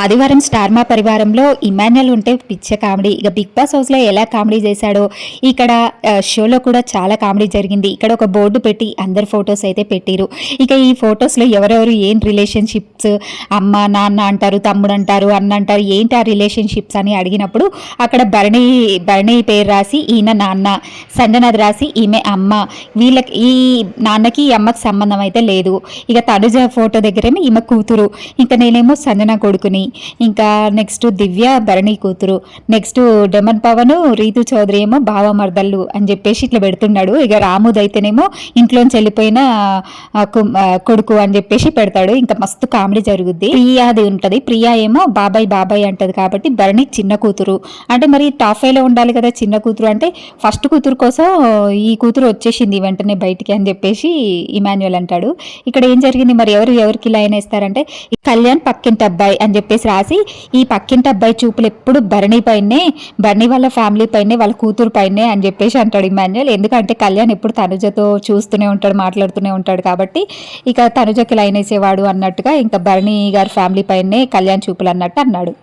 ఆదివారం స్టార్ మా పరివారంలో ఇమాన్యుల్ ఉంటే పిచ్చ కామెడీ. ఇక బిగ్ బాస్ హౌస్లో ఎలా కామెడీ చేశాడో ఇక్కడ షోలో కూడా చాలా కామెడీ జరిగింది. ఇక్కడ ఒక బోర్డు పెట్టి అందరు ఫొటోస్ అయితే పెట్టారు. ఇక ఈ ఫొటోస్లో ఎవరెవరు ఏం రిలేషన్షిప్స్ అమ్మ నాన్న అంటారు తమ్ముడు అంటారు అన్న అంటారు ఏంటి ఆ రిలేషన్షిప్స్ అని అడిగినప్పుడు అక్కడ భరణి భరణి పేరు రాసి ఈయన నాన్న సంజనాథ్ రాసి ఈమె అమ్మ. వీళ్ళకి ఈ నాన్నకి ఈ అమ్మకి సంబంధం అయితే లేదు. ఇక తనుజ ఫోటో దగ్గరేమో ఈమె కూతురు. ఇంకా నేనేమో సంజన కొడుకుని. ఇంకా నెక్స్ట్ దివ్య భరణి కూతురు. నెక్స్ట్ డెమన్ పవన్ రీతు చౌదరి ఏమో బావమర్దళ్ళు అని చెప్పేసి ఇట్లా పెడుతున్నాడు. ఇక రాముద్ అయితేనేమో ఇంట్లోంచి వెళ్ళిపోయిన కొడుకు అని చెప్పేసి పెడతాడు. ఇంకా మస్తు కామెడీ జరుగుద్ది. ప్రియాది ఉంటది. ప్రియా ఏమో బాబాయ్ బాబాయ్ అంటది కాబట్టి భరణి చిన్న కూతురు. అంటే మరి టాఫ్లో ఉండాలి కదా చిన్న కూతురు అంటే ఫస్ట్ కూతురు కోసం ఈ కూతురు వచ్చేసింది వెంటనే బయటికి అని చెప్పేసి ఇమాన్యువల్ అంటాడు. ఇక్కడ ఏం జరిగింది? మరి ఎవరు ఎవరికి లైన్ వేస్తారంటే కళ్యాణ్ పక్కింటి అబ్బాయి అని చెప్పేసి రాసి ఈ పక్కింటి అబ్బాయి చూపులు ఎప్పుడు భరణి పైనే భరణి వాళ్ళ ఫ్యామిలీ పైనే వాళ్ళ కూతురు పైనే అని చెప్పేసి అంటాడు ఇమాన్యుయల్. ఎందుకంటే కళ్యాణ్ ఎప్పుడు తనుజతో చూస్తూనే ఉంటాడు మాట్లాడుతూనే ఉంటాడు కాబట్టి ఇక తనుజకి లైన్ వేసేవాడు అన్నట్టుగా ఇంకా భరణి గారి ఫ్యామిలీ పైనే కళ్యాణ్ చూపులు అన్నట్టు అన్నాడు.